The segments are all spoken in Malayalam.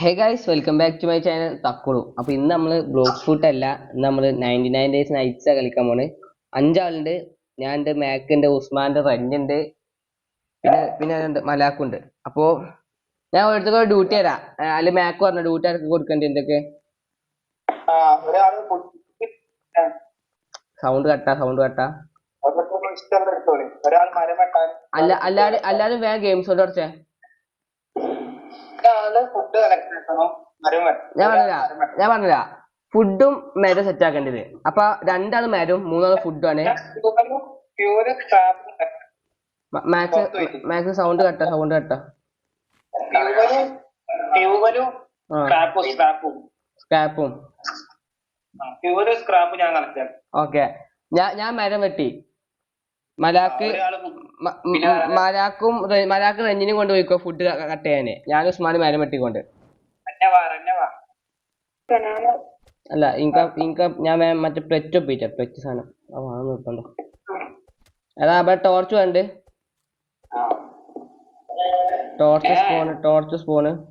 Hey guys welcome back to my channel തക്കുളു അപ്പൊ ഇന്ന് നമ്മൾ ബ്ലോക്ക് ഫുട്ട് അല്ല ഇന്ന് നമ്മൾ നയന്റി നയൻ ഡേയ്സ് നൈറ്റ്സ് കളിക്കാൻ പോണ്. അഞ്ചാളുണ്ട് ഞാൻ ഉണ്ട് മാക്ക് ഉണ്ട് ഉസ്മാന്റെ റെന്റ് ഉണ്ട്. പിന്നെ പിന്നെ ഉണ്ട് മലാക്കുണ്ട് അപ്പോ ഞാൻ ഓരോരുത്തർക്ക് ഡ്യൂട്ടി തരാം. അല്ല മാക്ക് പറഞ്ഞു ഡ്യൂട്ടി ആർക്ക് കൊടുക്കണ്ടേ എന്തൊക്കെ സൗണ്ട് കട്ടാ സൗണ്ട് കട്ടാ. അല്ല അല്ലാതെ അല്ലാതെ വേഗം ഗെയിംസ് കൊണ്ട് കുറച്ചേ ഞാൻ പറഞ്ഞില്ല. ഞാൻ പറഞ്ഞില്ല. ഫുഡും മേരും സെറ്റ് ആക്കേണ്ടത്. അപ്പൊ രണ്ടാണ് മരവും മൂന്നാണ് ഫുഡും ആണ്. മാക്സ് മാക്സ് സൗണ്ട് കട്ട സൗണ്ട് കട്ട സ്ക്രാപ്പും ഓക്കെ ഞാൻ ഞാൻ മരം വെട്ടി. മലാക്ക് മരാക്ക് മ- മലാക്കും മലാക്ക് റെഞ്ചിനും കൊണ്ട് പോയിക്കോ ഫുഡ് കട്ട് ചെയ്യാന്. ഞാൻ ഉസ്മാന് മരം വെട്ടിക്കൊണ്ട്. എന്നെ വാ എന്നെ വാ. അല്ല ഇൻക ഇൻക ഞാൻ മറ്റേ പ്ലെറ്റ് ഒപ്പിച്ച പ്ലെറ്റ് സാധനം ആ വാങ്ങാൻ നിർത്തണ്ടോ അതാ അവിടെ ടോർച്ച് വേണ്ട? ആ. ടോർച്ച് സ്പൂണ് ടോർച്ച് സ്പൂണ്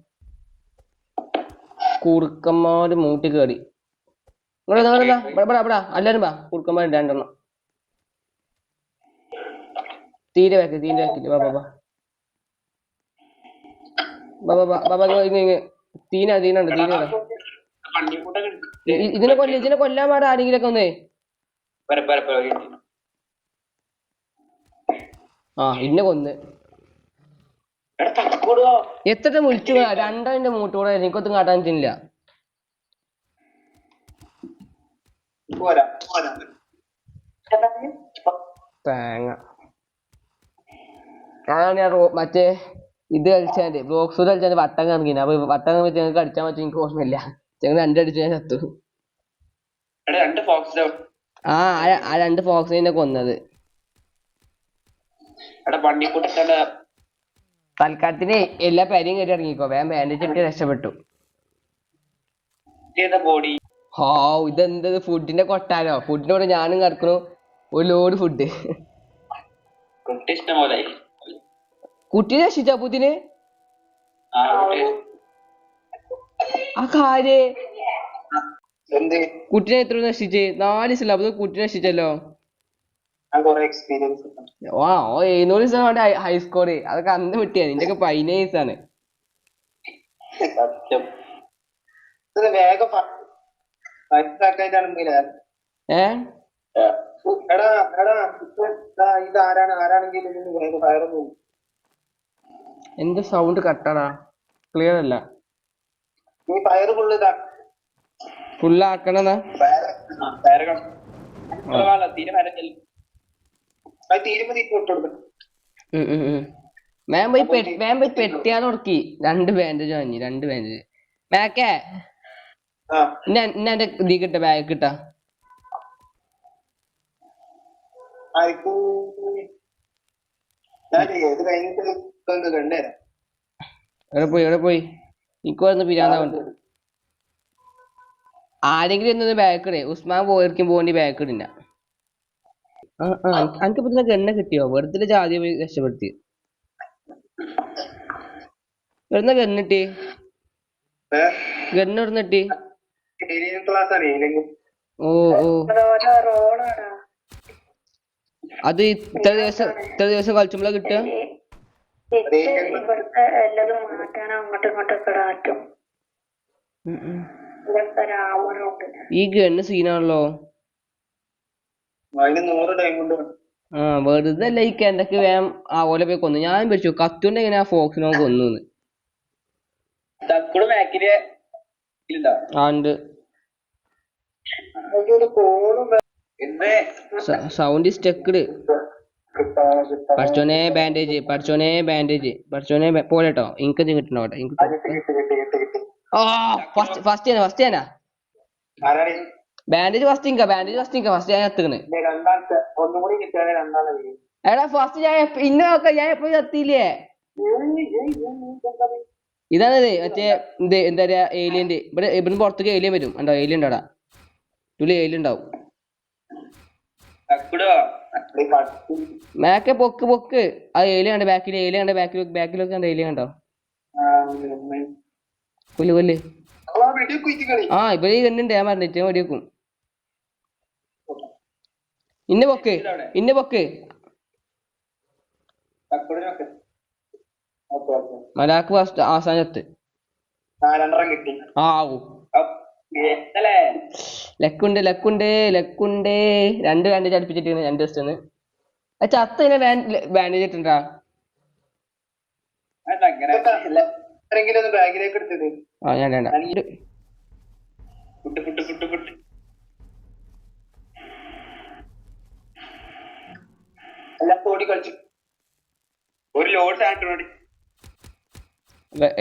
കുറുക്കന്മാര് മൂട്ടി കേറി. ഇവിടെ ഇവിടെ ഇവിടെ ഇവിടെ ഇവിടെ. എല്ലാരും വാ. കുറുക്കന്മാർ രണ്ടെണ്ണം. തീരെ വെക്ക് തീരെ വെക്കില്ല ബാബാ ബാ ബാബാ ബാബാ ഇങ്ങ ഇങ്ങ. തീന തീനുണ്ട് തീന ഇതിനെ കൊല്ല ഇതിനെ കൊല്ലാൻ പാട ആരെങ്കിലും ഒക്കെ ഒന്നേ ആ ഇന്നെ കൊന്ന്. എത്ര മുഴിച്ചു രണ്ടാളിന്റെ മൂട്ടൂടെ എനിക്കൊത്തും കാട്ടാൻ പറ്റില്ല. തേങ്ങ. ഞാനാണ് ഞാൻ റോ മറ്റേ ഇത് കളിച്ചാണ്ട് ബോക്സ് കളിച്ചാണ്ട് വട്ടം കറങ്ങിന്. അപ്പൊ വട്ടം കറങ്ങി ഞങ്ങൾക്ക് അടിച്ചാൽ പറ്റും എനിക്ക് ഓർമ്മയില്ല. ഞങ്ങൾ രണ്ടടിച്ച് ഞാൻ ചത്തു. ആ ആ- രണ്ട് ഫോക്സിനെ കൊന്നത്. തൽക്കാലത്തിന് എല്ലാ പേരെയും കയറി ഇറങ്ങിക്കോ. വേഗം ബാൻഡേജ് ഇട്ട് രക്ഷപ്പെട്ടു. ഹോ ഇതെന്തത് ഫുഡിന്റെ കൊട്ടാരോ? ഫുഡിന്റെ കൂടെ ഞാനും കറക്കണു ഒരു ലോഡ് ഫുഡ് ഇഷ്ടം പോലെ കുട്ടീനെ ഷിജാബുദ്ദീനെ? കുട്ടിനെ എത്ര നശിച്ച് നാല് സിലബസ് കുട്ടിനെ നശിച്ചല്ലോ ഓ എഴുന്നൂറ് ദിവസം ഹൈ ഹൈസ്കോർ അതൊക്കെ അന്ന് വിട്ടിയാ നിന്റെ ഒക്കെ പതിനേഴ് ദിവസമാണ് ഏ? എടാ എടാ ഇതാരാണ്? ആരാണെങ്കിലും വേഗം ഫയർ പോകും. എന്ത് സൗണ്ട് കട്ടാടാ ക്ലിയർ അല്ല. നീ ഫയർ ഫുള്ള് ഇതാ. ഫുൾ ആക്കണെന്നാ? ഫയർ തീരെ മരം ചെല്ലും അത് തീരുമ്പോ തീ വിട്ടു കൊടുക്കും. മാം പോയി പെ- മാം പോയി പെട്ടിയാണ് ഉറക്കി. രണ്ട് ബാൻഡേജ് വാങ്ങി രണ്ട് ബാൻഡേജ് മാക്കേ എന്റെ ഇത് കിട്ട ബാഗ് കിട്ടാ. ഞാൻ ഇത് കഴിഞ്ഞിട്ട് ഇതൊന്ന് കണ്ടുതരാം എവിടെ പോയി? എവിടെ പോയി? എനിക്ക് വന്ന് പിരാന്താവുണ്ട് ആരെങ്കിലും എന്നൊന്ന് ബാക്ക് ഇടേ ഉസ്മാൻ പോയിരിക്കും പോകേണ്ടി ബാക്ക് ഇടില്ല ആ. ആ എനിക്ക് ഇപ്പൊ ഗണ്ണ കിട്ടിയോ? വെറുതെ ജാതി രക്ഷപ്പെടുത്തി. വെറുതെ ഗണ്ണിട്ടി ഗണ്ണ് എവിടുന്ന് കിട്ടി. ക്ലാസ് ആണ് ഏലിയൻ ഓ ഓ. അത് ഇത്ര ദിവസം ഇത്ര ദിവസം കളിച്ചുമ്പോഴാ കിട്ടുക? ഇവിടുത്തെ എല്ലാതും അങ്ങോട്ടും ഇങ്ങോട്ടൊക്കെ മാറ്റും ഈ ഗണ്ണ് സീനാണല്ലോ. ആ വെറുതെ അല്ല ഈ കെണ്ടക്ക് വേം ആ ഓല പോയി കൊന്നു. ഞാൻ വിളിച്ചു കത്തുണ്ട് എങ്ങനെ ആ ഫോക്സിനോ കൊന്നു ആണ്ട് സൗണ്ട് സ്റ്റെക്ക്ഡ് പഠിച്ചോനെ ബാൻഡേജ് പഠിച്ചോനെ ബാൻഡേജ് പഠിച്ചോനെ പോലെട്ടോ. ഇൻകം കിട്ടണോ ഇൻകം ഓ ഫസ്റ്റ് ഫസ്റ്റ് ഫസ്റ്റ് ഞാനാ ബാൻഡേജ് ഫസ്റ്റ് ഇൻക ബാൻഡേജ് ഫസ്റ്റ് ഇൻക ഫസ്റ്റ് ഞാൻ എത്തുകണ് എടാ ഫസ്റ്റ് ഞാൻ ഇന്ന നോക്കാം ഞാൻ എപ്പോഴും എത്തിയില്ലേ ഇതാണ് മറ്റേ എന്ത് എന്താ പറയാ ഏലിയന്റെ ഇവിടെ ഇവിടുന്ന് പുറത്തേക്ക് ഏലിയൻ വരും. ഉണ്ടോ ഏലിയൻ ഉണ്ടോ ഇവിടെ ഏലിയൻ ഉണ്ടാവും. ബാക്ക് പൊക്ക് പൊക്ക്. ആ ഏല കണ്ട ബാക്കിൽ ഏല കണ്ട ബാക്കിൽ ബാക്കിലൊക്കെ കണ്ട ഏല കണ്ടോ? കൊല്ല് കൊല്ല്. ആ ഇവർ കണ്ടിണ്ട് പറഞ്ഞിട്ട് വെടിവെക്കും ഇന്ന പൊക്ക് ഇന്ന പൊക്ക്. മലാക്ക് ആസാനത്ത് ആ ആവും ലക്കുണ്ട് ലക്കുണ്ട് ലക്കുണ്ട്. രണ്ട് ബാൻഡേജ് അടുപ്പിച്ചിട്ടാണ് രണ്ട് ദിവസത്തിന് ചത്ത ഇതിനെ ബാൻഡേജ് ഇട്ടുണ്ടാ ആ ഞാൻ വേണ്ട.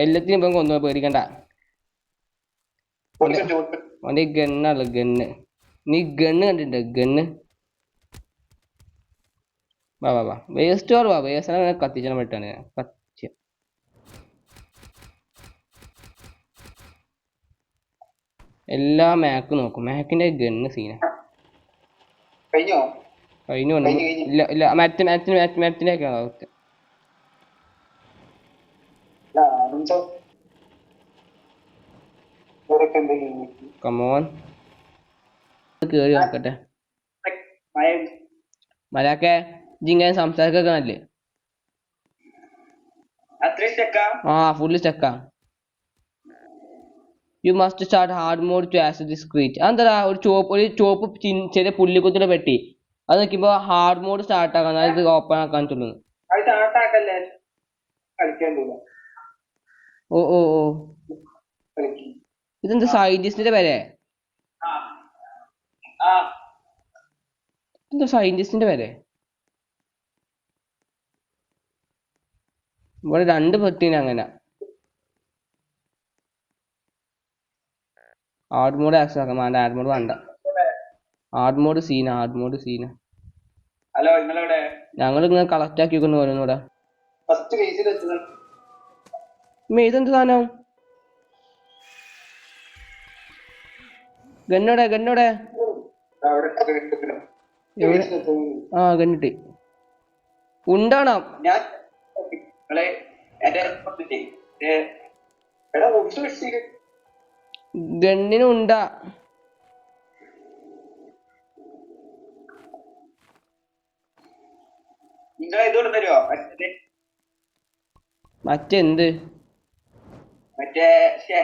എല്ലാത്തിനും ഇപ്പം കൊന്നു പേടിക്കണ്ട. ഓടി കളിച്ചു ഓടി അവന്റെ ഗണ്ണാണ് ഗണ്ണ്. നീ ഗണ്ണ് കണ്ടിട്ടുണ്ടോ? ഗണ്ണ്. വാ വാ വാ. വേസ്റ്റ് ഓർ വാ. വേസ്റ്റ് കത്തിച്ചാൻ പറ്റാണ് കത്തിച്ച എല്ലാ മാക്ക് നോക്കും. മാക്കിന്റെ ഗണ്ണ് സീന. കഴിഞ്ഞോ? കഴിഞ്ഞു. ഇല്ല ഇല്ല. മാറ്റ് മാറ്റ് മാറ്റ് മാറ്റിന്റെ ഒക്കെ കമോൺ കേറി നോക്കട്ടെ മലാക്കെ ഇങ്ങനെ സംസാരിക്കൊക്കെ നല്ലേ? ആ full സ്റ്റെക്കാ. You must start hard mode to as this create അതെന്താ ഒരു ചോപ്പ് ഒരു ചോപ്പ് ചെറിയ പുള്ളിക്കുത്തിയുടെ പെട്ടി. അത് നോക്കിയപ്പോ ഹാർഡ് മോഡ് സ്റ്റാർട്ട് ആക്കാൻ ഇത് ഓപ്പൺ ആക്കാൻ തോന്നുന്നു. ഓ ഓ ഓ. ഇതെന്താ സയന്റിസ്റ്റിന്റെ പേരെ? എന്താ സയന്റിസ്റ്റിന്റെ പേരെ? ഇവിടെ രണ്ട് പെട്ടിന് അങ്ങനെ. ആർഡ് മോഡ് ആക്സസ് ആക്കാം വേണ്ട ആഡ് മോഡ് വേണ്ട. ഹാർഡ് മോഡ് സീന ആഡ് മോഡ് സീന ഹലോ നിങ്ങളെവിടെ? ഞങ്ങൾ ഇങ്ങനെ കളക്ട് ആക്കി വെക്കുന്നു ഓരോന്നൂടെ ഫസ്റ്റ് ഇതെന്ത് സാധനം? ഗന്നോടെ ഗന്നോടെ. അവിടെ കിട്ടുന്നു ആ ഗന്നിട്ട്. ഉണ്ടാണോ? ഗണ്ണിന് ഉണ്ടാ. മറ്റെന്ത് മറ്റേ ശ്ശേ. ഏ, മറ്റേ ചീറ്റ് അതേപോലെ കായം കൊണ്ട് തരും മറ്റേ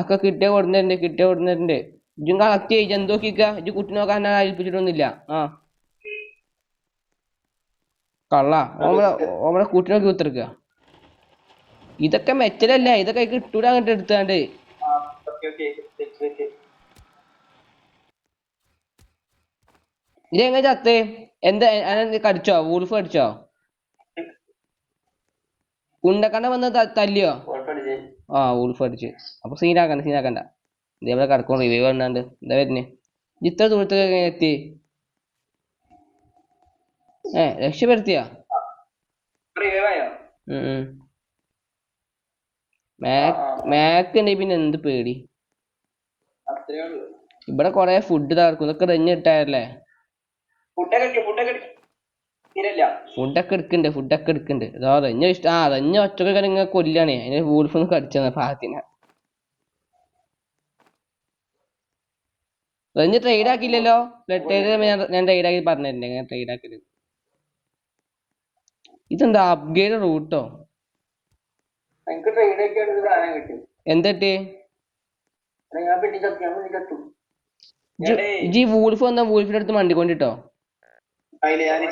ഒക്കെ കിട്ടിയ കൊടുന്നിട്ടുണ്ട് കിട്ടിയ കൊടുന്നിട്ടുണ്ട് ഇജും കളക്ട് ചെയ്ത് എന്തോ നോക്കിക്ക? ഇജ് കുട്ടി നോക്കാൻ ഏൽപ്പിച്ചിട്ടൊന്നുമില്ല. ആ. കള്ള. ഓമടെ ഓമടെ കുട്ടി നോക്കി കുത്തിരിക്ക. ഇതൊക്കെ മെച്ചലല്ല ഇതൊക്കെ കിട്ടൂല അങ്ങോട്ട് എടുത്താണ്ട്. ആ ഓക്കെ ഓക്കെ. ഓക്കെ ഇത് എങ്ങനെ ചത്തേ? എന്താ കടിച്ചോ? വൂൾഫ് കടിച്ചോ? കുണ്ടക്കണ്ട വന്ന് തല്ലിയോ? ആ വൂൾഫ് അടിച്ച് അപ്പൊ സീനാക്കണ്ട സീനാക്കണ്ട ഇതേപോലെ കിടക്കും റിവൈവ് വന്നാണ്ട് എന്താ വരുന്നേ? ഇത്ര ദൂരത്തേക്ക് എത്തി? ഏ രക്ഷപ്പെടുത്തിയാ. മാക്ക് മാക്ക് ഉണ്ടെങ്കിൽ പിന്നെ എന്ത് പേടി? ഇവിടെ കൊറേ ഫുഡ് തകർക്കും. ഇതൊക്കെ റെഞ്ഞിട്ടായല്ലേ ഫുഡൊക്കെ ഫുഡൊക്കെ എടുക്കണ്ട് ഫുഡൊക്കെ എടുക്കണ്ട്. ഇതാ റെഞ്ഞ ഇഷ്ടം ആ റെഞ്ഞ ഒറ്റക്കൊക്കെ നിങ്ങൾ കൊല്ലാണ്. അതിന് വൂൾഫ് ഒന്ന് കടിച്ചത് പാകത്തിന്. റെഞ്ഞ് ട്രേഡ് ആക്കിയില്ലല്ലോ? ബ്ലഡ് ട്രേഡ് ഞാൻ ട്രേഡ് ആക്കി പറഞ്ഞിട്ടുണ്ട്. ഞാൻ ട്രേഡ് ആക്കിയത് ഇതെന്താ അപ്ഗ്രേഡ് റൂട്ടോ എന്തിട്ട് ജി വൂൾഫ് വന്ന വൂൾഫിന്റെ അടുത്ത് മണ്ടി കൊണ്ടിട്ടോ അതിൽ ഞാൻ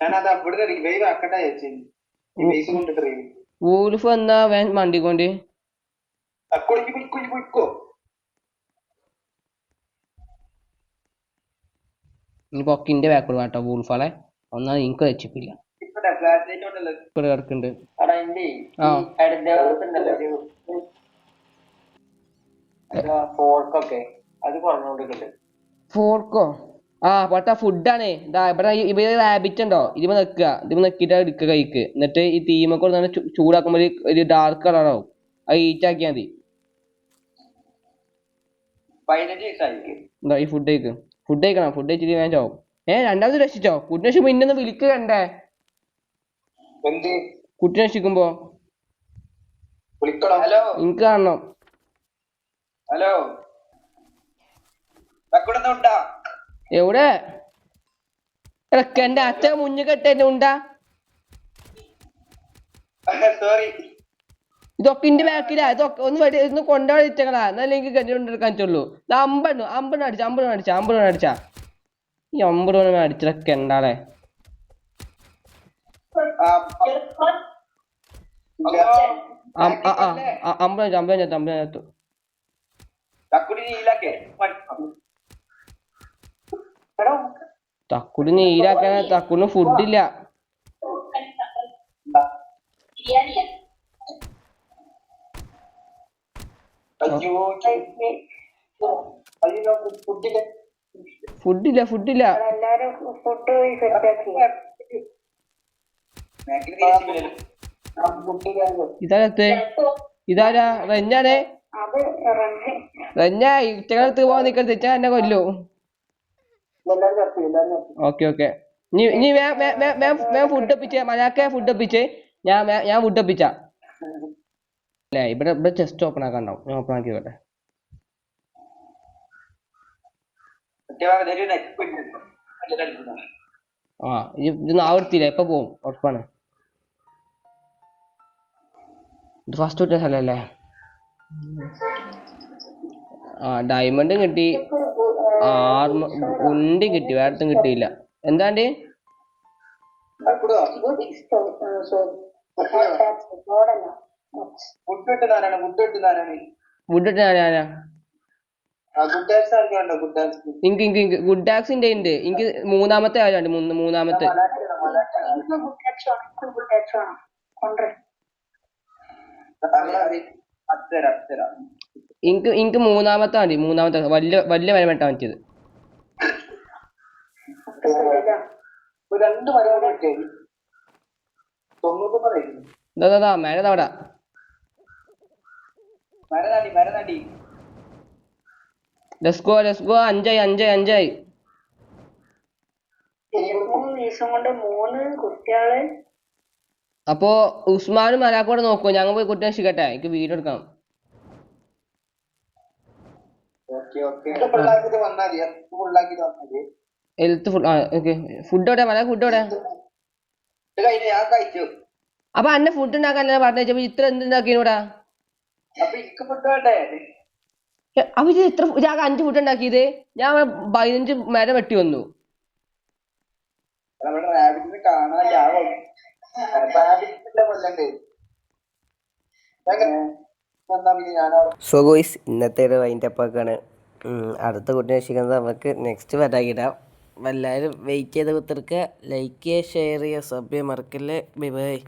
ഞാനത് അവിടെ റിവൈവ് ആക്കട്ടെ ചേച്ചി വന്നാ വേൻ മണ്ടിക്കൊണ്ട് ഇനി പൊക്കിന്റെ ബാക്കോട് കേട്ടോ വൂൾഫാളെ ഒന്നാ എനിക്ക് കിടക്കുന്നുണ്ട്. ആ. പറഞ്ഞോണ്ടിട്ടുണ്ട് ഫോർക്കോ ആ പൊട്ട ഫുഡാണ് ഇതാ ഇവിടെ ഇവർ ഇവിടെ റാബിറ്റ് ഉണ്ടോ? ഇതിമ നിക്കുക ഇതിമ നിക്കിട്ട് എടുക്കുക കൈക്ക്. എന്നിട്ട് ഈ തീമൊക്കെ കൊടുത്താണ് ചൂടാക്കുമ്പോൾ ഒരു- ഒരു ഡാർക്ക് കളറാവും അത് ഹീറ്റ് ആക്കിയാ മതി. എന്താ ഈ ഫുഡ് കഴിക്ക്? ഫുഡ് കഴിക്കണം? ഫുഡ് കഴിച്ചിട്ട് ഞാൻ ചാവും. ഏ രണ്ടാമത് രക്ഷിച്ചോ? കുട്ടി രക്ഷിച്ചപ്പോ ഇന്നൊന്ന് വിളിക്കണ്ടേ കണ്ടേ. കുട്ടി രക്ഷിക്കുമ്പോ. എനിക്ക് കാണണം. ഹലോ. എവിടെ എന്റെ അച്ഛൻ മുന്നിൽ കെട്ടെ ഉണ്ടാ ഇതൊക്കെ ഇന്റെ ബാക്കിലാ ഇതൊക്കെ ഒന്ന് വെടി ഒന്ന് കൊണ്ടുപോയി ഇറ്റങ്ങളാ എന്നാലേ എനിക്ക് പറ്റുള്ളൂ ഇത് അമ്പണ്ണു അമ്പണ്ണ അടിച്ച അമ്പണ്ണ അടിച്ച അമ്പണ്ണ അടിച്ച ഈ അമ്പണ്ണ അടിച്ചതൊക്കെ ഉണ്ടാളെ അമ്പത് അമ്പത് അമ്പത് ആ, അമ്പണ്ണ അടിച്ചു അമ്പണ്ണ ചത്തു അമ്പണ്ണ ചത്തു തക്കുടി നീരാക്കാൻ തക്കുടിന് ഫുഡില്ല ഫുഡില്ല ഫുഡില്ല ഇതാരത്തെ? ഇതാരാ? റെഞ്ഞാണേ? റഞ്ഞ. ഇറ്റകളടുത്ത് പോവാൻ നിക്കരുത്. ഇറ്റ എന്നെ കൊല്ലു. Okay okay. നീ നീ വേ വേ വേ വേ വേ ഫുഡ് ഒപ്പിച്ചേ മലയാക്ക ഫുഡ് ഒപ്പിച്ചേ. ഞാൻ ഞാൻ ഫുഡ് ഒപ്പിച്ച. അല്ലേ ഇവിടെ ഇവിടെ ചെസ്റ്റ് ഓപ്പൺ ആക്കാൻ ഉണ്ടാവും ഞാൻ ഓപ്പൺ ആക്കി വരട്ടെ ആ ഇത് ഇത് എപ്പൊ എപ്പോ പോവും? ഉറപ്പാണ്. ഇത് ഫസ്റ്റ് കിട്ടിയ സ്ഥലല്ലേ? ആ ഡയമണ്ടും കിട്ടി. ആർമ ഉണ്ടി കിട്ടി വേറത്തും കിട്ടിയില്ല. എന്താണ്ട്? എനിക്ക് ഗുഡ് ടാക്സിന്റെ ഉണ്ട് എനിക്ക് മൂന്നാമത്തെ ആരാണ്ട് മൂന്നാമത്തെ. അത്തരം അത്തരം. എനിക്ക് എനിക്ക് മൂന്നാമത്തെ മതി. മൂന്നാമത്തെ വലിയ വലിയ മരം വെട്ടാൻ പറ്റിയത് രണ്ട് ആയിരുന്നു ഇതാ തവടാ ലെസ്കോ ലെസ്കോ അഞ്ചായി അഞ്ചായി അഞ്ചായി. അപ്പോ ഉസ്മാനും മലാക്കോടെ നോക്കൂ. ഞങ്ങൾ പോയി കുട്ടിയെ രക്ഷിക്കട്ടെ എനിക്ക് വീഡിയോ എടുക്കണം ഓക്കെ ഓക്കെ ഫുള്ളാക്കിട്ട് വന്നാൽ മതി ഫുള്ളാക്കിട്ട് വന്നാൽ മതി ഹെൽത്ത് ഫുഡ് ഓക്കെ ഫുഡ് എവിടെ? മല ഫുഡ് എവിടെ? അപ്പൊ അന്നെ ഫുഡ് ഉണ്ടാക്കാൻ പറഞ്ഞു ഇത്ര എന്ത് ഉണ്ടാക്കിനൂടാ അപ്പൊ ഇത് ഇത്ര ഞാൻ അഞ്ച് ഫുഡ് ഉണ്ടാക്കിയത്. ഞാൻ പതിനഞ്ച് മരം വെട്ടി വന്നു. സോ ഗോയ്സ് ഇന്നത്തെ ഒരു വൈൻഡ് അപ്പ് ആക്കാണ് അടുത്ത കുട്ടിനെ രക്ഷിക്കുന്നത് നമുക്ക് നെക്സ്റ്റ് വരാകിടാം എല്ലാവരും വെയിറ്റ് ചെയ്ത് കുത്തിർക്കുക ലൈക്ക് ചെയ്യുക ഷെയർ ചെയ്യുക. സബ് ചെയ്യുക. മറക്കല്ലേ. Bye bye